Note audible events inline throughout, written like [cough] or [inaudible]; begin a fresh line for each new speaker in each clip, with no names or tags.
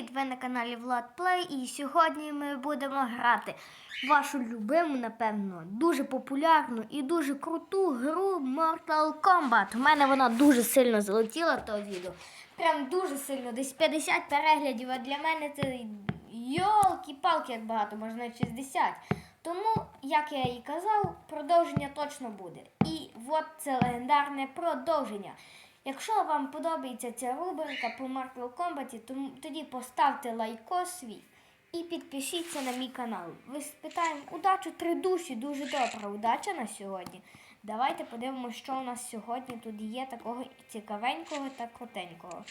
Привіт! Ви на каналі Влад Плей і сьогодні ми будемо грати вашу любиму, напевно, дуже популярну і дуже круту гру Mortal Kombat. У мене вона дуже сильно залетіла то відео. Прям дуже сильно, десь 50 переглядів, а для мене це йолки-палки, як багато, можна 60. Тому, як я і казав, продовження точно буде. І от це легендарне продовження. Якщо вам подобається ця рубрика по Mortal Kombat, то тоді поставте лайкос свій і підпишіться на мій канал. Ви спитаємо удачу три душі, дуже добра удача на сьогодні. Давайте подивимося, що у нас сьогодні тут є такого цікавенького та крутенького.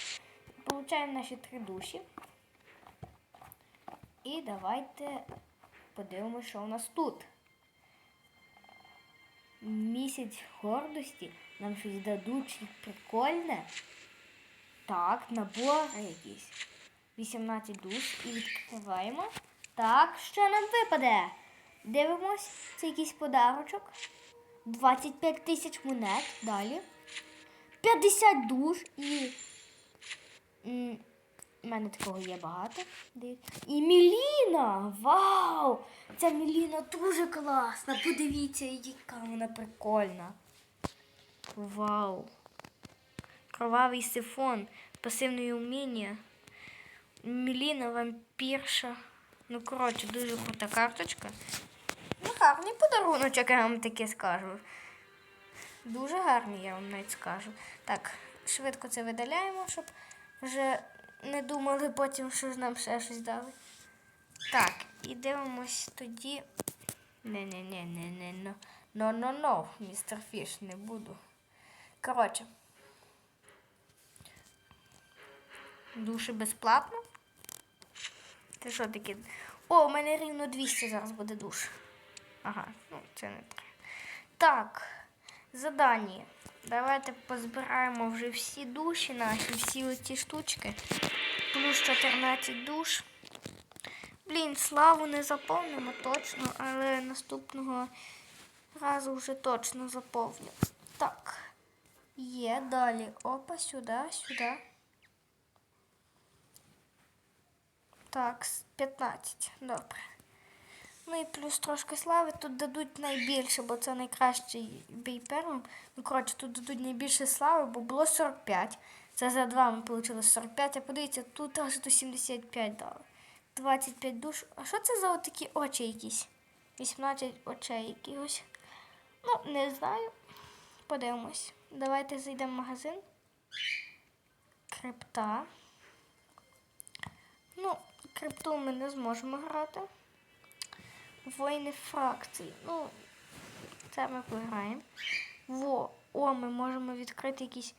Получаємо наші три душі. І давайте подивимося, що у нас тут. Місяць гордості. Нам щось дадуть прикольне. Так, набори якісь. 18 душ і відкриваємо. Так, що нам випаде? Дивимось, це якийсь подарочок. 25 тисяч монет. Далі. 50 душ і. У мене такого є багато. І Міліна! Вау! Ця Міліна дуже класна. Подивіться, яка вона прикольна. Вау. Кровавий сифон. Пасивне уміння. Міліна вампірша. Ну, коротше, дуже крута карточка. Ну, гарний подаруночок, я вам таке скажу. Дуже гарний, я вам навіть скажу. Так, швидко це видаляємо, щоб вже не думали потім, що ж нам ще щось дали. Так, і дивимось тоді. Не-не-не-не-не. Но-но-но, містер Фіш, не буду. Коротше. Душі безплатно. Це що таке? О, у мене рівно 200 зараз буде душ. Ага, ну це не треба. Так, задання. Давайте позбираємо вже всі душі наші, всі оці штучки. Плюс 14 душ. Блін, славу не заповнимо точно, але наступного разу вже точно заповню. Так. Є далі. Опа, сюди, сюди. Так, 15. Добре. Ну і плюс трошки слави. Тут дадуть найбільше, бо це найкращий бій первим. Ну, коротше, тут дадуть найбільше слави, бо було 45. Це за два ми отримали 45, а подивіться, тут аж до 75 дали. 25 душ. А що це за такі очі якісь? 18 очей якихось. Ну, не знаю. Подивимось. Давайте зайдемо в магазин. Крипта. Ну, крипту ми не зможемо грати. Воїни фракцій. Ну, це ми пограємо. Во, о, ми можемо відкрити якийсь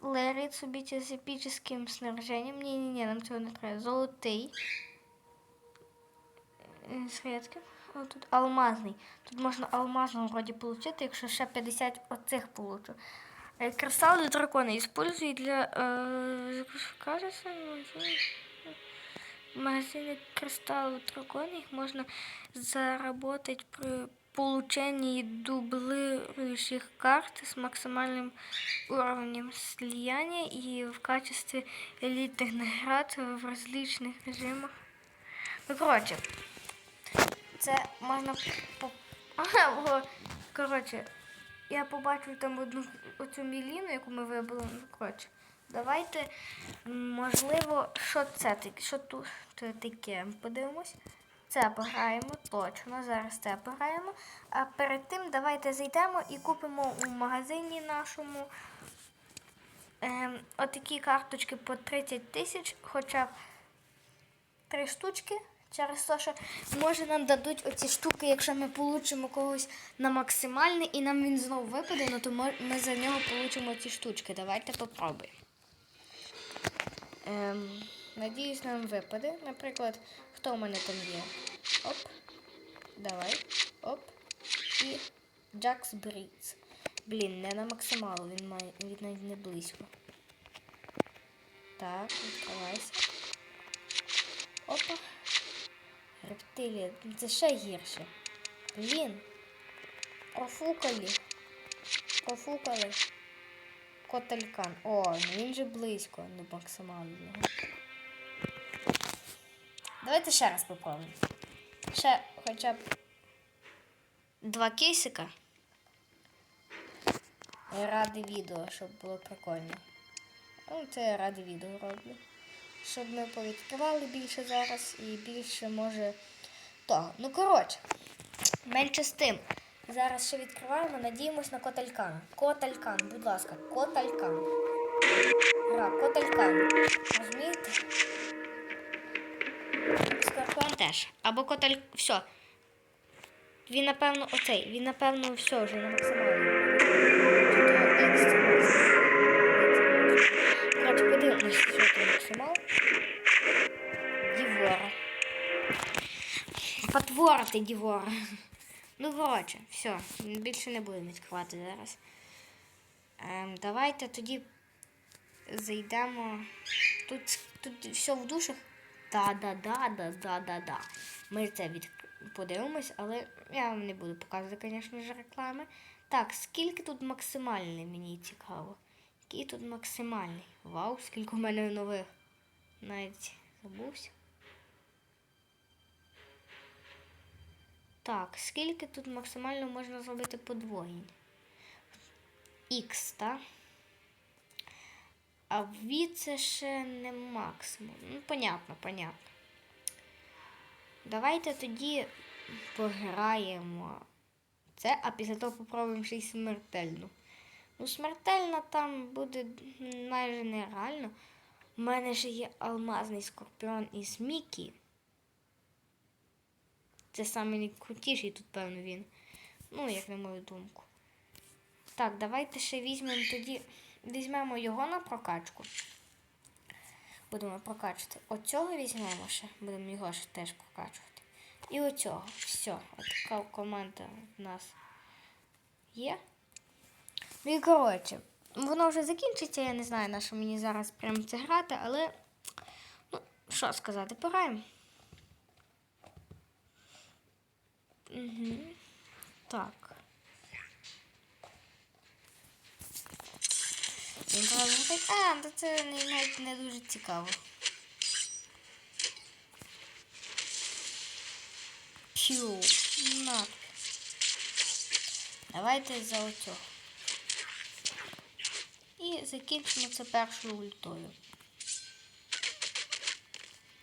лерит собі з епічним снаряженням. Ні-ні-ні, нам цього не треба. Золотий. Е, З рідким. А тут алмазний. Тут можна алмазного вроді отримати, якщо ще 50 оцих получу. Е, Кристали дракона использують для е, кажется, магазине кристаллов дракона их можно заработать при получении дублирующих карт с максимальным уровнем слияния и в качестве элитных наград в различных режимах. Ну, коротше, це можна по... Коротше, я побачив там одну оцю міліну, яку ми вибрали. Ну, коротше, давайте, можливо, що це таке, що тут таке. Подивимось. Це пограємо, точно. Зараз це пограємо. А перед тим давайте зайдемо і купимо у магазині нашому ем, отакі карточки по 30 тисяч, хоча три штучки. Через те, що може нам дадуть оці штуки, якщо ми получимо когось на максимальний і нам він знову випаде, ну то ми за нього получимо ці штучки. Давайте попробуємо. Ем, надіюсь, нам випаде. Наприклад, хто в мене там є? Оп. Давай. Оп. І Джакс Бріц. Блін, не на максималу, він має він навіть не близько. Так, відкривайся. Опа. Ну, Це ще гірше. Блін. Профукали. Профукали. Котелькан. О, він же близько до максимального. Давайте ще раз попробуємо. Ще хоча б два кейсика. Ради відео, щоб було прикольно. Ну, це я ради відео роблю. Щоб ми повідкривали більше зараз і більше може того. Ну, коротше, менше з тим. Зараз ще відкриваємо, надіємось на коталькан. Коталькан, будь ласка, коталькан. Ура, коталькан. Розумієте? Скорпіон теж. Або коталь. Все. Він, напевно, оцей. Він, напевно, все вже на максимальному. Потвора ти. Ну, коротше, все. Більше не будемо відкривати зараз. Ем, давайте тоді зайдемо. Тут, тут все в душах. Да-да-да-да-да-да-да. Ми це від... подивимось, але я вам не буду показувати, звісно ж, реклами. Так, скільки тут максимальний, мені цікаво. Який тут максимальний? Вау, скільки в мене нових. Навіть забувся. Так, скільки тут максимально можна зробити подвоєнь? Х, так? А V це ще не максимум. Ну, понятно, понятно. Давайте тоді пограємо це, а після того попробуємо ще й смертельну. Ну, смертельна там буде майже нереально. У мене ще є алмазний скорпіон із Мікі. Це саме найкрутіший тут, певно, він. Ну, як на мою думку. Так, давайте ще візьмемо тоді. Візьмемо його на прокачку. Будемо прокачувати. Оцього візьмемо ще. Будемо його ще теж прокачувати. І оцього. Все. От така команда в нас є. Ну і коротше, воно вже закінчиться, я не знаю, на що мені зараз прямо це грати, але. Ну, що сказати, пограємо. Угу. Так. А, то це навіть не дуже цікаво. П'ю. На. Давайте за оцього. І закінчимо це першою ультою.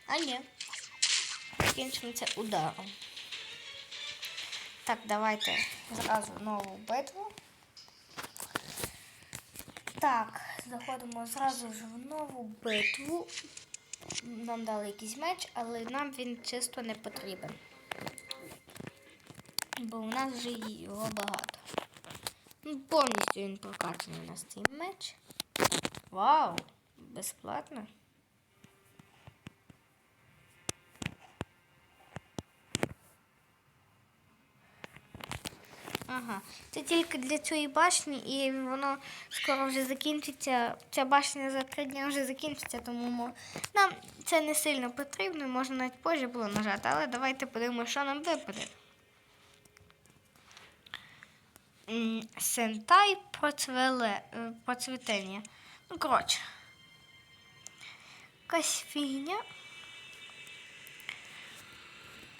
А ні. Закінчимо це ударом. Так, давайте зразу нову битву. Так, заходимо зразу ж в нову битву. Нам дали якийсь меч, але нам він чисто не потрібен. Бо у нас вже його багато. Ну, повністю він прокачаний у нас цей меч. Вау! Безплатно. Ага, це тільки для цієї башні, і воно скоро вже закінчиться. Ця башня за три дні вже закінчиться, тому нам це не сильно потрібно, можна навіть позже було нажати, але давайте подивимося, що нам випаде. Сентай е, процвітання. Ну, коротше. Якась фігня.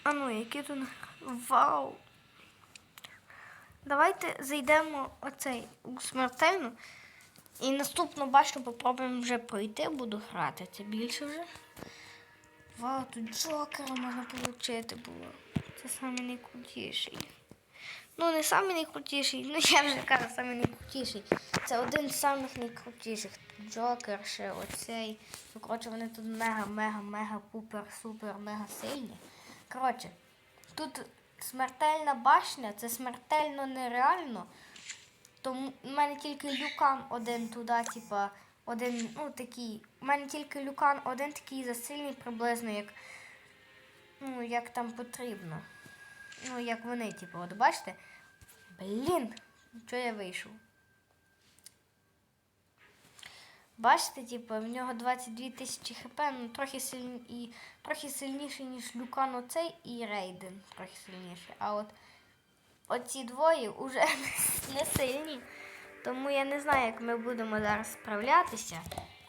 А ну, які тут. Вау! Давайте зайдемо оцей у смертельну. І наступну башню попробуємо вже пройти, буду грати. Це більше вже. Вау, тут джокера можна отримати було. Це найкрутіший. Ну, не самий найкрутіший, ну я вже кажу, самий найкрутіший. Це один з самих найкрутіших. Джокер ще оцей. Ну, коротше, вони тут мега, мега, мега, пупер, супер, мега сильні. Коротше, тут смертельна башня, це смертельно нереально. Тому в мене тільки люкан один туди, типа, один, ну такий. У мене тільки люкан один такий засильний приблизно, як, ну, як там потрібно. Ну, як вони, типу, от бачите? Блін, що я вийшов? Бачите, типу, в нього 22 тисячі хп, ну трохи сильні, і трохи сильніший, ніж Люкан оцей і Рейден трохи сильніший. А от оці двоє вже [laughs] не сильні. Тому я не знаю, як ми будемо зараз справлятися,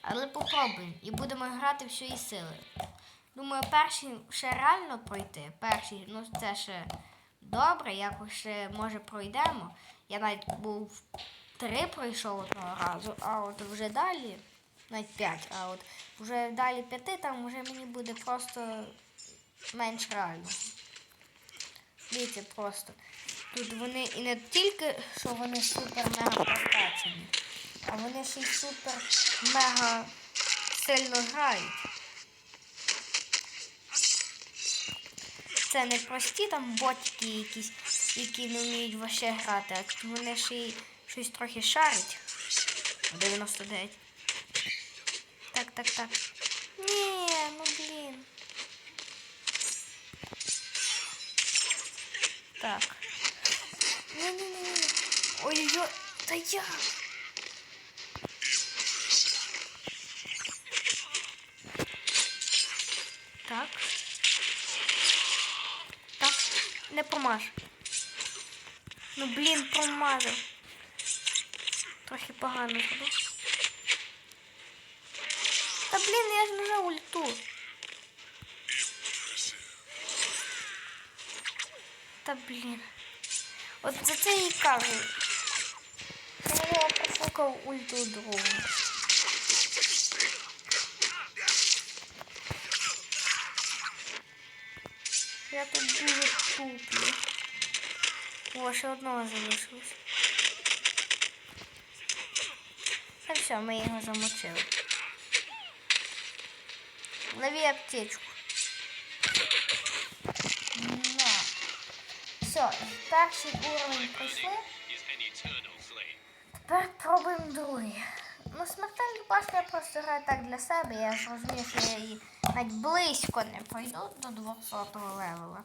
але попробуємо і будемо грати всієї сили. Думаю, перший ще реально пройти. Перший, ну це ще добре, якось ще може пройдемо. Я навіть був три пройшов одного разу, а от вже далі, навіть п'ять, а от вже далі п'яти, там вже мені буде просто менш реально. Дивіться просто. Тут вони і не тільки, що вони супер-мега прокачані, а вони ще й супер-мега сильно грають. Це не прості там ботики якісь, які не вміють вообще грати, а тут вони ще й щось трохи шарять. 99. Так, так, так. Ні, ну блін. Так. Ні-ні-ні. Ой-ой-ой. Та я. Так. Так. Не промаж. Ну блін, промазав. Трохи погано зробив. Та блін, я ж нажав ульту. Та блін. От за це і кажу. що Я профукав ульту другу. Я тут дуже туплю. О, ще одного залишилось. Все, ми його замочили. Лови аптечку. На. Все, перший уровень пройшли. Тепер пробуємо другий. Ну, смертельну пасту я просто граю так для себе. Я ж розумію, що я її навіть близько не пройду до 200 левела.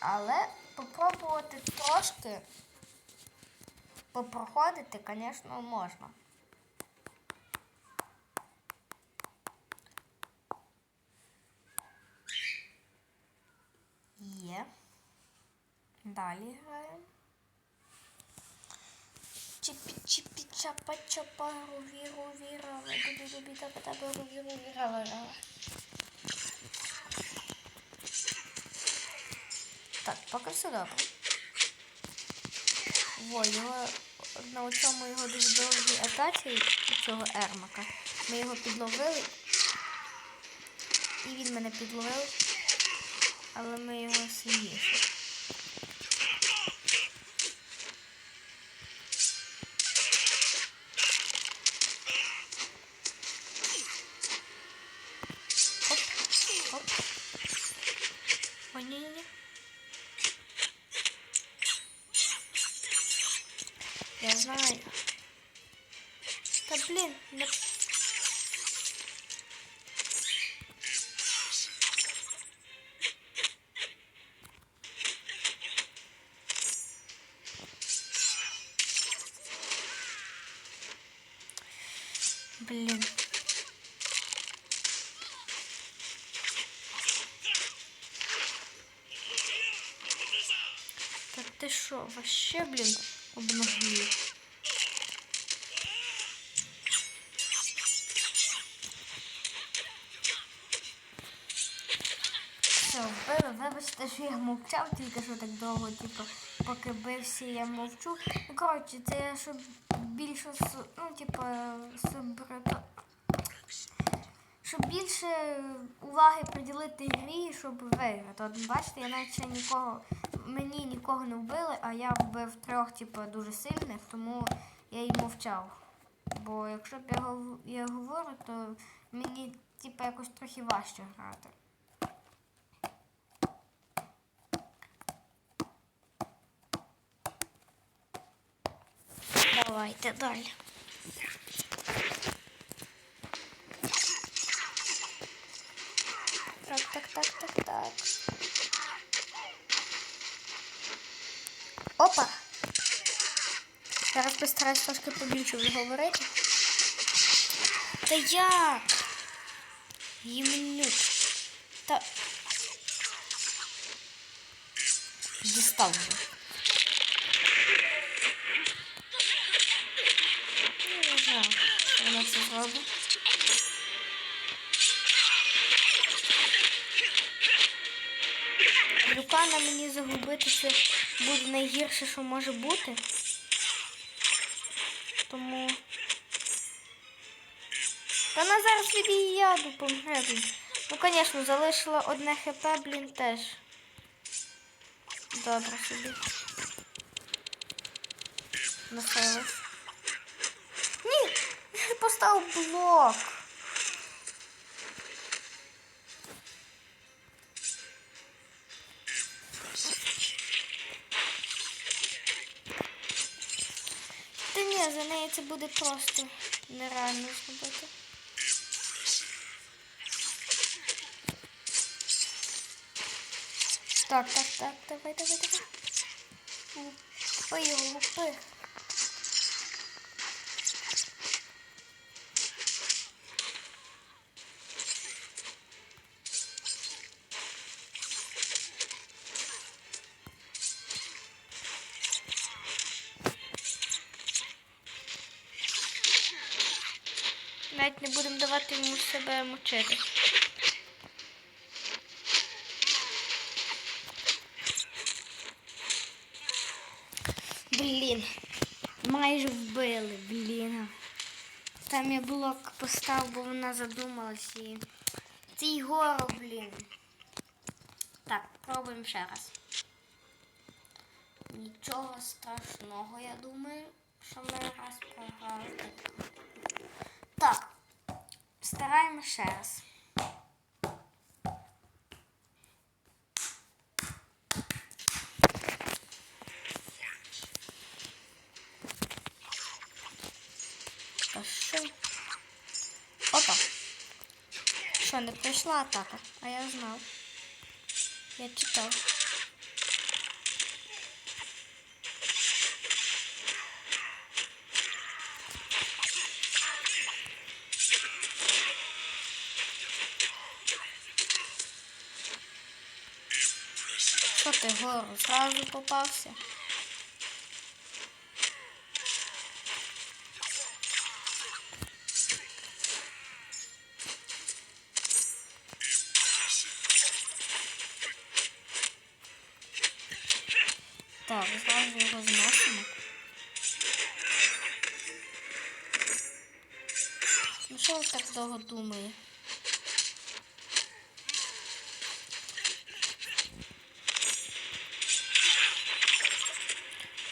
Але попробувати трошки попроходити, звісно, можна. Є. Далі граємо. Чіпі чіпі чапа чапа руві руві рава дубі дубі тапа тапа руві руві рава рава. Так, поки все добре. Во, його на цьому його дуже довгій атаці цього ермака. Ми його підловили. І він мене підловив. Але ми його сильніше. Оп, оп. Ой, ні-ні-ні. Я знаю. Та блін, не... вообще, блін, обнаглів? Все, вибачте, що я мовчав, тільки що так довго, типу, поки бився, я мовчу. Ну, коротше, це я щоб більше, ну, типу, субрато... Щоб більше уваги приділити грі, щоб виграти. От бачите, я навіть ще нікого, мені нікого не вбили, а я вбив трьох, типу, дуже сильних, тому я й мовчав. Бо якщо б я, я говорю, то мені, типу, якось трохи важче грати. Давайте далі. Так, так, так, так, так. Опа! Зараз постараюсь трошки побільше вже говорити. Та як? Ємнюк. Та. Дістав вже. Ну, не знаю, що вона це зробить. Івана мені загубити це буде найгірше, що може бути. Тому. Та вона зараз від її яду помре, блін. Ну, звісно, залишила одне хп, блін, теж. Добре собі. Нахилась. Ні! [laughs] Поставив блок. За неї це буде просто нереально зробити. Так, так, так, давай, давай, давай. Лупи його, лупи. Не будемо давати йому себе мочити. Блін, майже вбили, блін. Там я блок поставив, бо вона задумалась і. Це Ігору, блін. Так, пробуємо ще раз. Нічого страшного, я думаю, що ми раз програли. Стараємо ще раз. Опа. Що, не прийшла атака? А я знав. Я читав. Що ти гору? Зразу попався? Так, зразу його зносимо. Ну що так довго думає?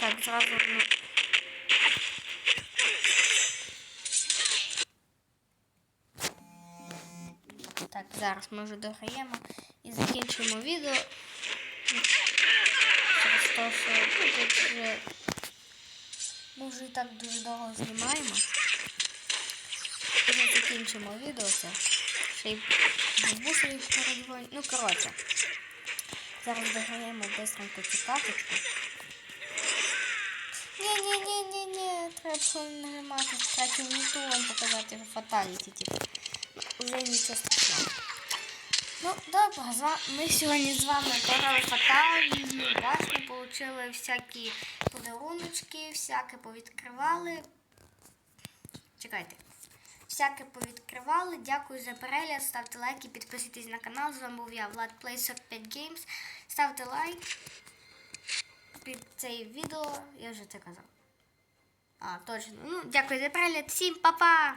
Так, зразу. ну. Так, зараз ми вже дограємо і закінчимо відео. Те, що вже ми вже і так дуже довго знімаємо. Вже закінчимо відео це. Ще й бабусею передзвоню. Ну, коротше. Зараз дограємо быстренько цю карточку. Треба нажимати. Третю ульту вам показати фаталіті, типу. Уже нічого страшного. Ну, добре, ми сьогодні з вами пограли фаталії, власне, отримали всякі подаруночки, всяке повідкривали. Чекайте. Всяке повідкривали. Дякую за перегляд. Ставте лайки, підписуйтесь на канал. З вами був я, Влад Play 45 Games. Ставте лайк під цей відео. Я вже це казав. А, точно. Ну, дякую за перегляд. Всім па-па!